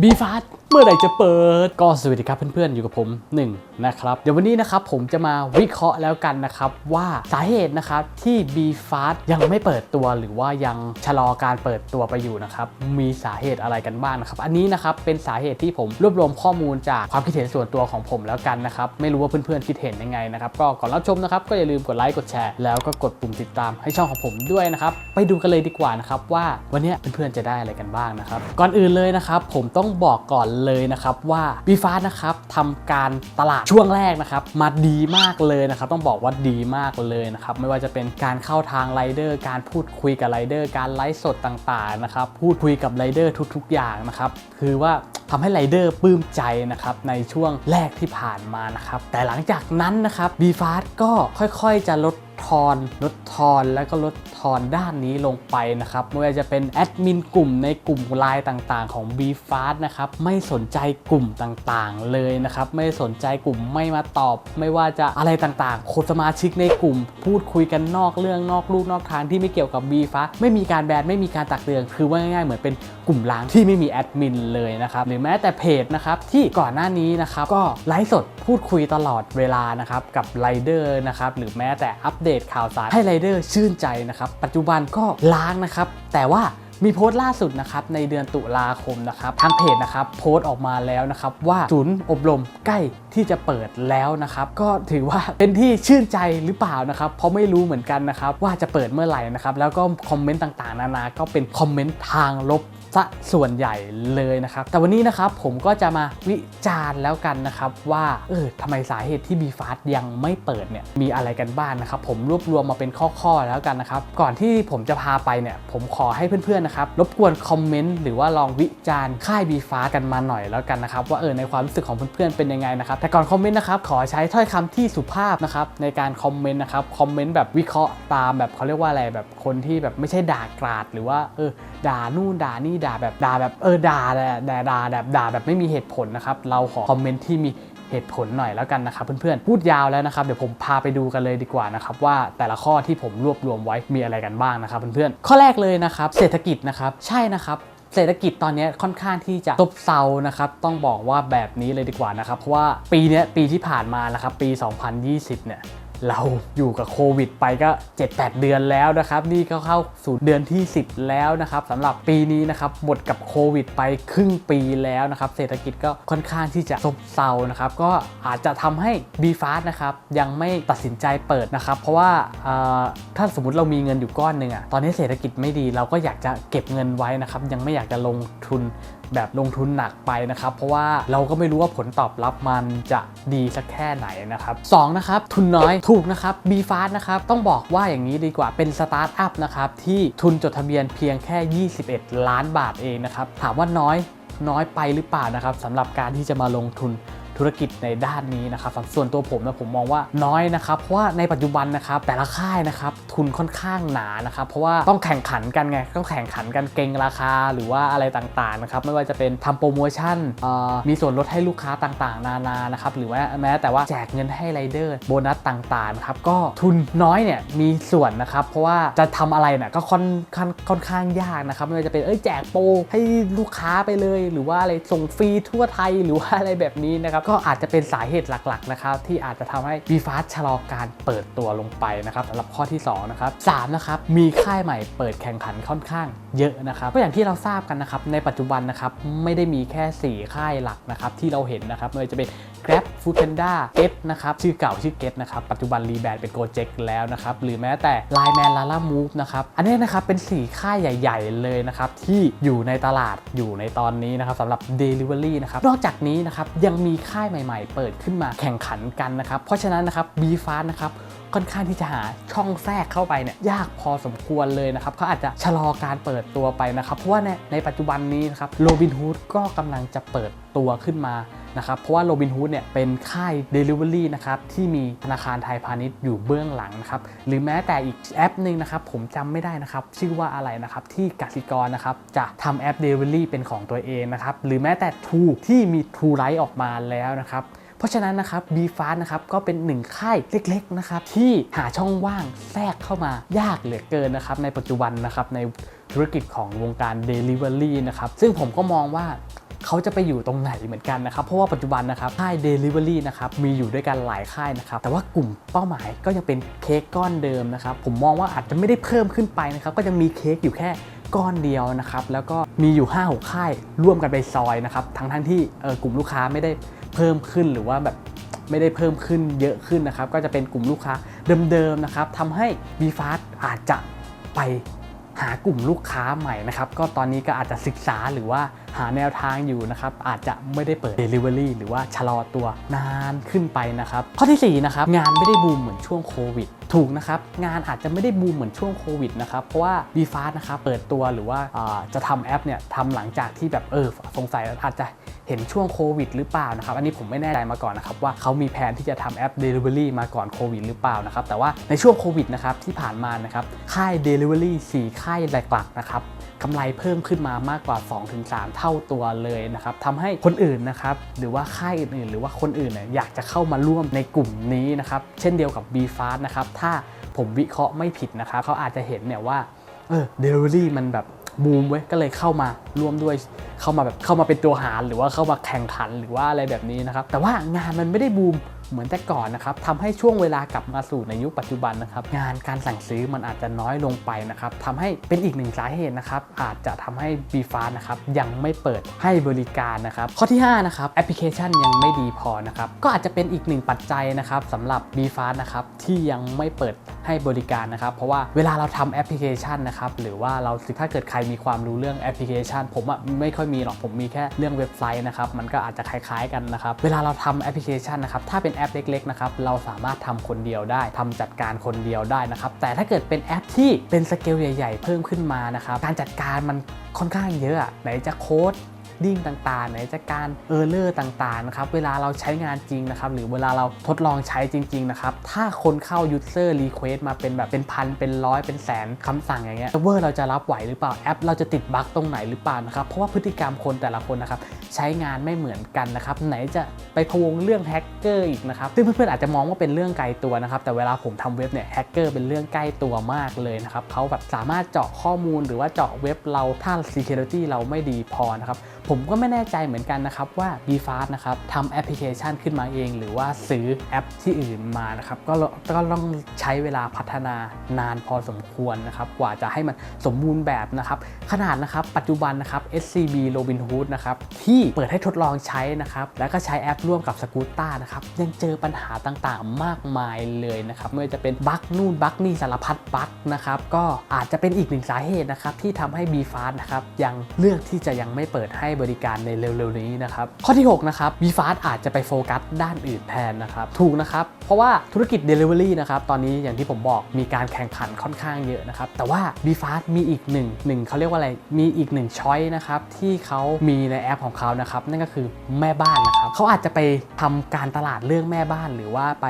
บีฟาส มื่อไหร่จะเปิด ก็สวัสดีครับเพื่อนๆ อยู่กับผม1นะครับเดี๋ยววันนี้นะครับผมจะมาวิเคราะห์แล้วกันนะครับ ว่าสาเหตุนะครับที่ b f a s t ยังไม่เปิดตัวหรือว่ายังชะลอการเปิดตัวไปอยู่นะครับมีสาเหตุอะไรกันบ้างนะครับอันนี้นะครับเป็นสาเหตุที่ผมรวบรวมข้อมูลจากความคิดเห็นส่วนตัวของผมแล้วกันนะครับไม่รู้ว่าเพื่อนๆคิดเห็นยังไงนะครับก็ก่อนรับชมนะครับก็อย่าลืมกดไลค์กดแชร์แล้วก็กดปุ่มติดตามให้ช่องของผมด้วยนะครับไปดูกันเลยดีกว่านะครับว่าวันนี้เพื่อนๆจะได้อะไรกันบ้างนะครับก่อนอื่นเลยนะครับผมต้องบอกก่อนเลยนะครับว่าบีฟ้านะครับทำการตลาดช่วงแรกนะครับมาดีมากเลยนะครับต้องบอกว่าดีมากเลยนะครับไม่ว่าจะเป็นการเข้าทางไรเดอร์การพูดคุยกับไรเดอร์การไลฟ์สดต่างๆนะครับพูดคุยกับไรเดอร์ทุก ๆ อย่างนะครับคือว่าทำให้ไรเดอร์ปลื้มใจนะครับในช่วงแรกที่ผ่านมานะครับแต่หลังจากนั้นนะครับบีฟาสก็ค่อยๆ จะลด ทอนลดทอนแล้วก็ลดทอนด้านนี้ลงไปนะครับไม่ว่าจะเป็นแอดมินกลุ่มในกลุ่มไลน์ต่างๆ ของ b f a s t นะครับไม่สนใจกลุ่มต่างๆ เลยนะครับไม่สนใจกลุ่มไม่มาตอบ ไม่ว่าจะอะไรต่างๆคนสมาชิกในกลุ่ม พูดคุยกันนอกเรื่องนอกลูกนอกทางที่ไม่เกี่ยวกับ b f a s t ไม่มีการแบนไม่มีการตักเตือนคือว่าง่ายๆเหมือนเป็นกลุ่มล้างที่ไม่มีแอดมินเลยนะครับหรือแม้แต่เพจนะครับที่ก่อนหน้านี้นะครับก็ไลฟ์สดพูดคุยตลอดเวลานะครับกับไรเดอร์นะครับหรือแม้แต่อัปเดตข่าวสารให้ไรเดอร์ชื่นใจนะครับ ปัจจุบันก็ล้างนะครับ แต่ว่ามีโพสต์ล่าสุดนะครับในเดือนตุลาคมนะครับทางเพจนะครับโพสต์ออกมาแล้วนะครับว่าศูนย์อบรมใกล้ที่จะเปิดแล้วนะครับก็ถือว่าเป็นที่ชื่นใจหรือเปล่านะครับเพราะไม่รู้เหมือนกันนะครับว่าจะเปิดเมื่อไหร่นะครับแล้วก็คอมเมนต์ต่างๆ นานาก็เป็นคอมเมนต์ทางลบ ซะส่วนใหญ่เลยนะครับ แต่วันนี้นะครับผมก็จะมาวิจารณ์แล้วกันนะครับ ว่าเออทำไมสาเหตุที่ b f a s t ยังไม่เปิดเนี่ยมีอะไรกันบ้างนะครับ ผมรวบรวมมาเป็นข้อๆแล้วกันนะครับ ก่อนที่ผมจะพาไปเนี่ยผมขอให้เพื่อนๆนะครับรบกวนคอมเมนต์หรือว่าลองวิจารณ์ค่าย b f a s t กันมาหน่อยแล้วกันนะครับ ว่าเออในความรู้สึกของเพื่อนๆเป็นยังไงนะครับแต่ก่อนคอมเมนต์นะครับขอใช้ถ้อยคำที่สุภาพนะครับในการคอมเมนต์นะครับคอมเมนต์แบบวิเคราะห์ตามแบบเขาเรียกว่าอะไรแบบคนที่แบบไม่ใช่ด่ากราดหรือว่าเออด่านู่นด่านี่ด่าแบบด่าแบบเออด่าแด่าด่าแบบด่าแบบไม่มีเหตุผลนะครับเราขอคอมเมนต์ที่มีเหตุผลหน่อยแล้วกันนะครับเพื่อนๆ พูดยาวแล้วนะครับ เดี๋ยวผมพาไปดูกันเลยดีกว่านะครับว่าแต่ละข้อที่ผมรวบรวมไว้มีอะไรกันบ้างนะครับเพื่อนๆ ข้อแรกเลยนะครับเศรษฐกิจนะครับใช่นะครับเศรษฐกิจตอนนี้ค่อนข้างที่จะซบเซานะครับ ต้องบอกว่าแบบนี้เลยดีกว่านะครับ เพราะว่าปีนี้ปีที่ผ่านมานะครับปี 2020 เนี่ย เราอยู่กับโควิดไปก็ 7-8 เดือนแล้วนะครับ นี่เข้าสู่เดือนที่ 10 แล้วนะครับสำหรับปีนี้นะครับหมดกับโควิดไปครึ่งปีแล้วนะครับ เศรษฐกิจก็ค่อนข้างที่จะซบเซานะครับ ก็อาจจะทำให้ b f a s t นะครับ ยังไม่ตัดสินใจเปิดนะครับ เพราะว่าถ้าสมมติเรามีเงินอยู่ก้อนหนึ่งอะตอนนี้เศรษฐกิจไม่ดีเราก็อยากจะเก็บเงินไว้นะครับ ยังไม่อยากจะลงทุนแบบลงทุนหนักไปนะครับ เพราะว่าเราก็ไม่รู้ว่าผลตอบรับมันจะดีสักแค่ไหนนะครับสองนะครับทุนน้อยถูกนะครับ b f a s t นะครับต้องบอกว่าอย่างนี้ดีกว่าเป็นสตาร์ทอัพนะครับที่ทุนจดทะเบียนเพียงแค่ 21 ล้านบาทเองนะครับถามว่าน้อยน้อยไปหรือเปล่านะครับสำหรับการที่จะมาลงทุน ธุรกิจในด้านนี้นะครับส่วนตัวผมนะผมมองว่าน้อยนะครับเพราะว่าในปัจจุบันนะครับแต่ละค่ายนะครับทุนค่อนข้างหนานะครับเพราะว่าต้องแข่งขันกันไงต้องแข่งขันกันเก่งราคาหรือว่าอะไรต่างๆนะครับไม่ว่าจะเป็นทำโปรโมชั่นมีส่วนลดให้ลูกค้าต่างๆ นานานะครับหรือว่าแม้แต่ว่าแจกเงินให้ไรเดอร์โบนัสต่างๆครับก็ทุนน้อยเนี่ยมีส่วนนะครับเพราะว่าจะทำอะไรเนี่ยก็ค่อนค่อนค่อนข้างยากนะครับไม่ว่าจะเป็นเอ้ยแจกโปรให้ลูกค้าไปเลย หรือว่าอะไรส่งฟรีทั่วไทยหรือว่าอะไรแบบนี้นะครับก็อาจจะเป็นสาเหตุหลักๆนะครับที่อาจจะทำให้ b f a s t ชะลอการเปิดตัวลงไปนะครับสำหรับข้อที่2นะครับสามนะครับมีค่ายใหม่เปิดแข่งขันค่อนข้างเยอะนะครับก็อย่างที่เราทราบกันนะครับในปัจจุบันนะครับไม่ได้มีแค่ 4 ค่ายหลักนะครับที่เราเห็นนะครับไม่ว่าจะเป็น Grab Food Panda Get นะครับชื่อเก่าชื่อ Get นะครับปัจจุบันรีแบรนด์เป็น Gojek แล้วนะครับหรือแม้แต่ Line Man Lala Move นะครับอันนี้นะครับเป็น4ค่ายใหญ่ ๆ เลยนะครับที่อยู่ในตลาดอยู่ในตอนนี้นะครับสำหรับ Delivery นะครับนอกจากนี้นะครับยังมีค่ายใหม่ ๆ เปิดขึ้นมาแข่งขันกันนะครับเพราะฉะนั้นนะครับ b f a s t นะครับค่อนข้างที่จะหาช่องแทรกเข้าไปเนี่ยยากพอสมควรเลยนะครับเขาอาจจะชะลอการเปิดตัวไปนะครับเพราะว่าในในปัจจุบันนี้นะครับโรบินฮูดก็กำลังจะเปิดตัวขึ้นมา นะครับเพราะว่าโรบินฮูดเนี่ยเป็นค่าย Delivery นะครับที่มีธนาคารไทยพาณิชย์อยู่เบื้องหลังนะครับหรือแม้แต่อีกแอปหนึ่งนะครับผมจำไม่ได้นะครับชื่อว่าอะไรนะครับที่กสิกรนะครับจะทำแอป Delivery เป็นของตัวเองนะครับหรือแม้แต่ True ที่มี True Light ออกมาแล้วนะครับเพราะฉะนั้นนะครับ b f a s t นะครับก็เป็นหนึ่งค่ายเล็กๆนะครับที่หาช่องว่างแทรกเข้ามายากเหลือเกินนะครับในปัจจุบันนะครับในธุรกิจของวงการ Delivery นะครับซึ่งผมก็มองว่า เขาจะไปอยู่ตรงไหนเหมือนกันนะครับ เพราะว่าปัจจุบันนะครับค่าย Delivery นะครับมีอยู่ด้วยกันหลายค่ายนะครับ แต่ว่ากลุ่มเป้าหมายก็ยังเป็นเค้กก้อนเดิมนะครับ ผมมองว่าอาจจะไม่ได้เพิ่มขึ้นไปนะครับ ก็ยังมีเค้กอยู่แค่ก้อนเดียวนะครับ แล้วก็มีอยู่ 5 6 ค่ายร่วมกันไปซอยนะครับ ทั้งทั้งที่เออกลุ่มลูกค้าไม่ได้เพิ่มขึ้นหรือว่าแบบไม่ได้เพิ่มขึ้นเยอะขึ้นนะครับ ก็จะเป็นกลุ่มลูกค้าเดิมๆนะครับทำให้ b f a s t อาจจะไปหากลุ่มลูกค้าใหม่นะครับ ก็ตอนนี้ก็อาจจะศึกษาหรือว่า หาแนวทางอยู่นะครับอาจจะไม่ได้เปิด Delivery หรือว่าชะลอตัวนานขึ้นไปนะครับข้อทีสี่4นะครับงานไม่ได้บูมเหมือนช่วงโควิดถูกนะครับงานอาจจะไม่ได้บูมเหมือนช่วงโควิดนะครับเพราะว่า b f a s t นะครับเปิดตัวหรือว่าาจะทำแอปเนี่ยทำหลังจากที่แบบเออสงสัยอาจจะเห็นช่วงโควิดหรือเปล่านะครับอันนี้ผมไม่แน่ใจมาก่อนนะครับว่าเขามีแผนที่จะทำแอป Delivery มาก่อนโควิดหรือเปล่านะครับแต่ว่าในช่วงโควิดนะครับที่ผ่านมานะครับค่าย Delivery 4 ค่ายหลักๆนะครับกำไรเพิ่มขึ้นมามากกว่า 2-3 เท่าาตัวเลยนะครับทำให้คนอื่นนะครับหรือว่าค่ายอื่นๆ หรือว่าคนอื่นเนี่ยอยากจะเข้ามาร่วมในกลุ่มนี้นะครับเช่นเดียวกับ b f a s t นะครับถ้าผมวิเคราะห์ไม่ผิดนะครับเขาอาจจะเห็นเนี่ยว่าเออเดลิเวอรี่มันแบบบูมเว้ยก็เลยเข้ามาร่วมด้วยเข้ามาแบบเข้ามาเป็นตัวหารหรือว่าเข้ามาแข่งขันหรือว่าอะไรแบบนี้นะครับแต่ว่างานมันไม่ได้บูม เหมือนแต่ก่อนนะครับทำให้ช่วงเวลากลับมาสู่ในยุคปัจจุบันนะครับ งานการสั่งซื้อมันอาจจะน้อยลงไปนะครับทำให้เป็นอีกหนึ่งสาเหตุนะครับ อาจจะทำให้ b ีฟ้านะครับยังไม่เปิดให้บริการนะครับ ข้อที่5นะครับแอปพลิเคชันยังไม่ดีพอนะครับก็อาจจะเป็นอีกหนึ่งปัจจัยนะครับสำหรับ b ีฟ้านะครับที่ยังไม่เปิด ให้บริการนะครับ เพราะว่าเวลาเราทำแอปพลิเคชันนะครับ หรือว่าเราถ้าเกิดใครมีความรู้เรื่องแอปพลิเคชัน ผมอะไม่ค่อยมีหรอกผมมีแค่เรื่องเว็บไซต์นะครับ มันก็อาจจะคล้ายๆกันนะครับ เวลาเราทำแอปพลิเคชันนะครับ ถ้าเป็นแอปเล็กๆนะครับ เราสามารถทำคนเดียวได้ทำจัดการคนเดียวได้นะครับ แต่ถ้าเกิดเป็นแอปที่เป็นสเกลใหญ่ ๆ เพิ่มขึ้นมานะครับ การจัดการมันค่อนข้างเยอะอะไหนจะโค้ด ดิ้งต่างๆ ไหนจะการเออร์เลอร์ต่างๆนะครับเวลาเราใช้งานจริงนะครับหรือเวลาเราทดลองใช้จริงๆนะครับถ้าคนเข้า user request มาเป็นแบบเป็นพันเป็นร้อยเป็นแสนคำสั่งอย่างเงี้ยเซิร์ฟเวอร์เราจะรับไหวหรือเปล่าแอป เราจะติดบั๊กตรงไหนหรือเปล่านะครับเพราะว่าพฤติกรรมคนแต่ละคนนะครับใช้งานไม่เหมือนกันนะครับไหนจะไปพวงเรื่องแฮกเกอร์อีกนะครับซึ่งเพื่อนๆอาจจะมองว่าเป็นเรื่องไกลตัวนะครับแต่เวลาผมทำเว็บเนี่ยแฮกเกอร์เป็นเรื่องใกล้ตัวมากเลยนะครับเขาแบบสามารถเจาะข้อมูลหรือว่าเจาะเว็บเราถ้า security เราไม่ดีพอนะครับผมก็ไม่แน่ใจเหมือนกันนะครับว่า b f a s t นะครับทำแอปพลิเคชันขึ้นมาเอง หรือว่าซื้อแอปที่อื่นมานะครับก็ก็ต้องใช้เวลาพัฒนานานพอสมควรนะครับกว่าจะให้มันสมบูรณ์แบบนะครับขนาดนะครับปัจจุบันนะครับ SCB Robinhood นะครับที่เปิดให้ทดลองใช้นะครับแล้วก็ใช้แอปร่วมกับสกูตตานะครับยังเจอปัญหาต่างๆ มากมายเลยนะครับไม่ว่าจะเป็นบั๊กนู่นบั๊กนี่สารพัดบั๊กนะครับก็อาจจะเป็นอีกหนึ่งสาเหตุนะครับที่ทำให้ b f a s t นะครับยังเลือกที่จะยังไม่เปิดให้บริการในเร็วๆนี้นะครับข้อที่ 6 นะครับ b f a s t อาจจะไปโฟกัสด้านอื่นแทนนะครับถูกนะครับ เพราะว่าธุรกิจ Delivery นะครับตอนนี้อย่างที่ผมบอกมีการแข่งขันค่อนข้างเยอะนะครับแต่ว่า b f a s t มีอีกหนึ่งหนึ่งเขาเรียกว่าอะไรมีอีกหนึ่งช้อยนะครับที่เขามีในแอปของเขานะครับนั่นก็คือแม่บ้านนะครับเขาอาจจะไปทำการตลาดเรื่องแม่บ้าน หรือว่าไป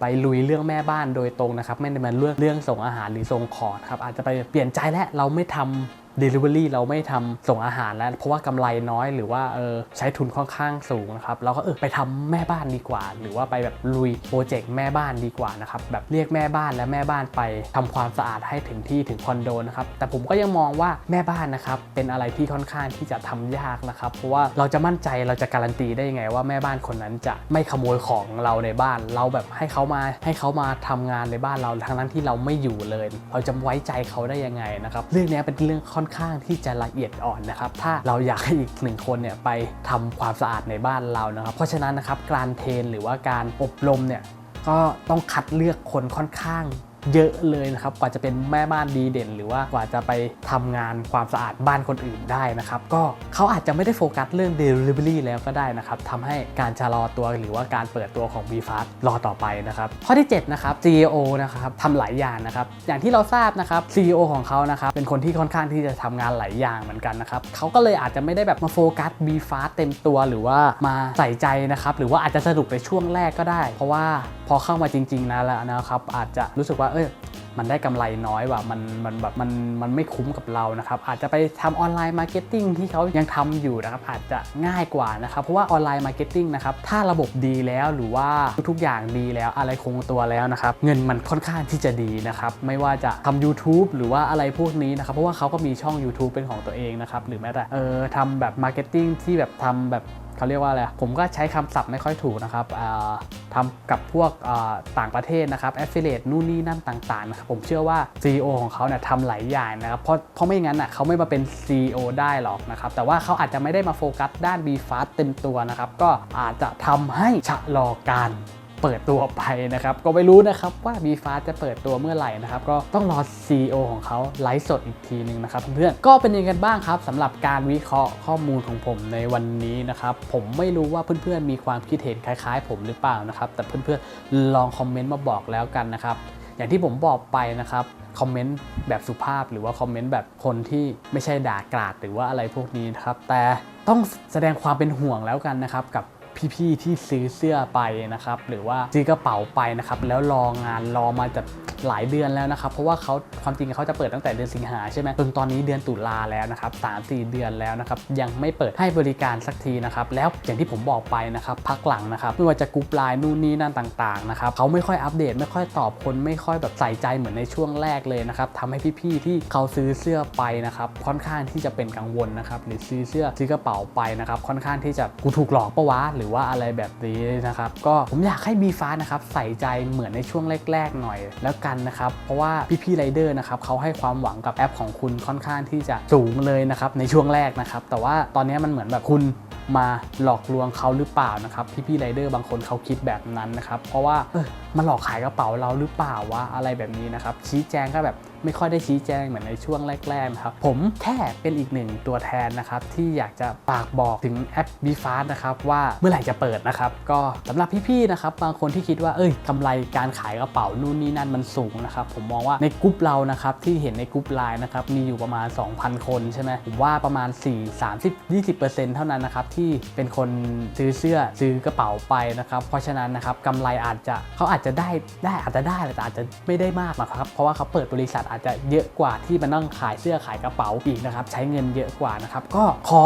ไปลุยเรื่องแม่บ้านโดยตรงนะครับไม่ได้มาเรื่องเรื่องส่งอาหารหรือส่งของครับอาจจะไปเปลี่ยนใจและเราไม่ทำ Delivery เราไม่ทำส่งอาหารแล้ว เพราะว่ากำไรน้อยหรือว่าเออใช้ทุนค่อนข้างสูงนะครับเราก็เออไปทำแม่บ้านดีกว่า หรือว่าไปแบบลุยโปรเจกต์แม่บ้านดีกว่านะครับแบบเรียกแม่บ้านและแม่บ้านไปทำความสะอาดให้ถึงที่ถึงคอนโดนะครับแต่ผมก็ยังมองว่าแม่บ้านนะครับเป็นอะไรที่ค่อนข้างที่จะทำยากนะครับเพราะว่าเราจะมั่นใจเราจะการันตีได้ยังไง ว่าแม่บ้านคนนั้นจะไม่ขโมยของเราในบ้าน เราแบบให้เขามาให้เขามาทำงานในบ้านเราทั้งนั้นที่เราไม่อยู่เลย เราจะไว้ใจเขาได้ยังไงนะครับเรื่องนี้เป็นเรื่องค่อนข้างที่จะละเอียดอ่อนนะครับ ถ้าเราอยากให้อีกหนึ่งคนเนี่ยไปทำความสะอาดในบ้านเรานะครับ เพราะฉะนั้นนะครับการเทรนหรือว่าการอบรมเนี่ยก็ต้องคัดเลือกคนค่อนข้าง เยอะเลยนะครับ กว่าจะเป็นแม่บ้านดีเด่น หรือว่ากว่าจะไปทำงานความสะอาดบ้านคนอื่นได้นะครับ ก็เขาอาจจะไม่ได้โฟกัสเรื่อง Delivery แล้วก็ได้นะครับทำให้การชะลอตัวหรือว่าการเปิดตัวของ b f a s t รอต่อไปนะครับ ข้อที่ 7 นะครับ CEO นะครับทำหลายอย่างนะครับ อย่างที่เราทราบนะครับ CEO ของเขานะครับ เป็นคนที่ค่อนข้างที่จะทำงานหลายอย่างเหมือนกันนะครับเขาก็เลยอาจจะไม่ได้แบบมาโฟกัส b f a s t เต็มตัวหรือว่ามาใส่ใจนะครับหรือว่าอาจจะสนุกในช่วงแรกก็ได้ เพราะว่าพอเข้ามาจริงๆนะแล้วนะครับอาจจะรู้สึกว่าเออมันได้กำไรน้อยว่ะมันมันแบบมันมันไม่คุ้มกับเรานะครับ อาจจะไปทำออนไลน์มาร์เก็ตติ้งที่เขายังทำอยู่นะครับ อาจจะง่ายกว่านะครับ เพราะว่าออนไลน์มาร์เก็ตติ้งนะครับ ถ้าระบบดีแล้วหรือว่าทุกๆอย่างดีแล้วอะไรคงตัวแล้วนะครับ เงินมันค่อนข้างที่จะดีนะครับ ไม่ว่าจะทำ YouTube หรือว่าอะไรพวกนี้นะครับ เพราะว่าเขาก็มีช่อง YouTube เป็นของตัวเองนะครับ หรือแม้แต่เออทำแบบมาร์เก็ตติ้งที่แบบทำแบบ เขาเรียกว่าอะไรผมก็ใช้คำศัพท์ไม่ค่อยถูกนะครับทำกับพวกต่างประเทศนะครับ affiliate นู่นนี่นั่นต่างๆนะครับผมเชื่อว่า CEO ของเขาเนี่ยทำหลายอย่างนะครับเพราะเพราะไม่งั้นอะเขาไม่มาเป็น CEO ได้หรอกนะครับแต่ว่าเขาอาจจะไม่ได้มาโฟกัสด้าน b f a s t เต็มตัวนะครับก็อาจจะทำให้ชะลอการ เปิดตัวไปนะครับก็ไม่รู้นะครับว่า b f a s t จะเปิดตัวเมื่อไหร่นะครับก็ต้องรอ CEO ของเขาไลฟ์สดอีกทีหนึ่งนะครับเพื่อนๆก็เป็นยังไงกันบ้างครับสำหรับการวิเคราะห์ข้อมูลของผมในวันนี้นะครับผมไม่รู้ว่าเพื่อนๆมีความคิดเห็นคล้ายๆ ผมหรือเปล่านะครับแต่เพื่อนๆลองคอมเมนต์มาบอกแล้วกันนะครับอย่างที่ผมบอกไปนะครับคอมเมนต์แบบสุภาพหรือว่าคอมเมนต์แบบคนที่ไม่ใช่ด่ากราดหรือว่าอะไรพวกนี้นะครับแต่ต้องแสดงความเป็นห่วงแล้วกันนะครับกับ พี่ๆที่ซื้อเสื้อไปนะครับหรือว่าซื้อกระเป๋าไปนะครับแล้วรองานรอมาจะหลายเดือนแล้วนะครับเพราะว่าเขาความจริงเขาจะเปิดตั้งแต่เดือนสิงหาใช่ไหมจนตอนนี้เดือนตุลาแล้วนะครับสามสี่เดือนแล้วนะครับยังไม่เปิดให้บริการสักทีนะครับแล้วอย่างที่ผมบอกไปนะครับพักหลังนะครับไม่ว่าจะกรุ๊ปไลน์นู่นนี่นั่นต่างๆนะครับเขาไม่ค่อยอัปเดตไม่ค่อยตอบคนไม่ค่อยแบบใส่ใจเหมือนในช่วงแรกเลยนะครับทำให้พี่ๆที่เขาซื้อเสื้อไปนะครับค่อนข้างที่จะเป็นกังวลนะครับหรือซื้อเสื้อซื้อกระเป๋าไปนะครับค่อนข้างที่จะกูถูกหลอกปะวะหรืือว่าอะไรแบบนี้นะครับ ก็ผมอยากให้บีฟ้านะครับใส่ใจเหมือนในช่วงแรกๆหน่อยแล้วกันนะครับ เพราะว่าพี่ๆไรเดอร์นะครับเขาให้ความหวังกับแอปของคุณค่อนข้างที่จะสูงเลยนะครับในช่วงแรกนะครับ แต่ว่าตอนนี้มันเหมือนแบบคุณมาหลอกลวงเขาหรือเปล่านะครับพี่ๆไรเดอร์บางคนเขาคิดแบบนั้นนะครับ เพราะว่าเออมาหลอกขายกระเป๋าเราหรือเปล่าวะอะไรแบบนี้นะครับชี้แจงก็แบบ ไม่ค่อยได้ชี้แจงเหมือนในช่วงแรกๆนะครับผมแค่เป็นอีกหนึ่งตัวแทนนะครับที่อยากจะฝากบอกถึงแอป b f a s t นะครับว่าเมื่อไหร่จะเปิดนะครับก็สำหรับพี่ๆนะครับบางคนที่คิดว่าเอ้ยกำไรการขายกระเป๋านู่นนี่นั่นมันสูงนะครับผมมองว่าในกลุ่มเรานะครับที่เห็นในกลุ่มไลน์นะครับมีอยู่ประมาณ 2,000 คนใช่ไหมผมว่าประมาณ 4 30 20%เท่านั้นนะครับที่เป็นคนซื้อเสื้อซื้อกระเป๋าไปนะครับเพราะฉะนั้นนะครับกำไรอาจจะเขาอาจจะได้ได้อาจจะได้แต่อาจจะไม่ได้มากนะครับเพราะว่าเขาเปิดบริษัทอาจจะเยอะกว่าที่มันต้องขายเสื้อขายกระเป๋าอีกนะครับใช้เงินเยอะกว่านะครับก็ขอ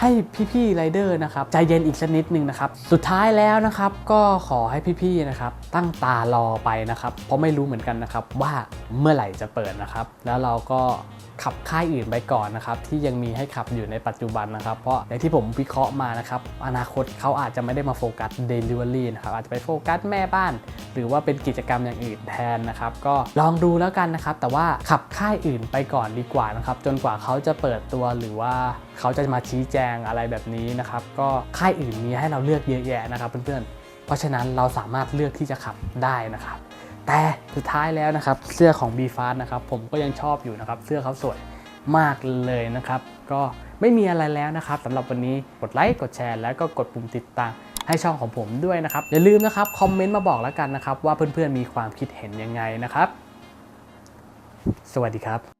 ให้พี่ๆไรเดอร์นะครับใจเย็นอีกสักนิดนึงนะครับสุดท้ายแล้วนะครับก็ขอให้พี่ๆนะครับตั้งตารอไปนะครับเพราะไม่รู้เหมือนกันนะครับว่าเมื่อไหร่จะเปิดนะครับ แล้วเราก็ขับค่ายอื่นไปก่อนนะครับที่ยังมีให้ขับอยู่ในปัจจุบันนะครับ เพราะอย่างที่ผมวิเคราะห์มานะครับอนาคตเขาอาจจะไม่ได้มาโฟกัส Delivery นะครับอาจจะไปโฟกัสแม่บ้าน หรือว่าเป็นกิจกรรมอย่างอื่นแทนนะครับก็ลองดูแล้วกันนะครับแต่ว่าขับค่ายอื่นไปก่อนดีกว่านะครับ จนกว่าเขาจะเปิดตัวหรือว่าเขาจะมาชี้แจงอะไรแบบนี้นะครับ ก็ค่ายอื่นมีให้เราเลือกเยอะแยะนะครับเพื่อนๆ เพราะฉะนั้นเราสามารถเลือกที่จะขับได้นะครับ แต่สุดท้ายแล้วนะครับ เสื้อของ b f a s t นะครับ ผมก็ยังชอบอยู่นะครับ เสื้อเขาสวยมากเลยนะครับ ก็ไม่มีอะไรแล้วนะครับสำหรับวันนี้กดไลค์กดแชร์ แล้วก็กดปุ่มติดตามให้ช่องของผมด้วยนะครับ อย่าลืมนะครับ คอมเมนต์มาบอกแล้วกันนะครับ ว่าเพื่อนๆมีความคิดเห็นยังไงนะครับ สวัสดีครับ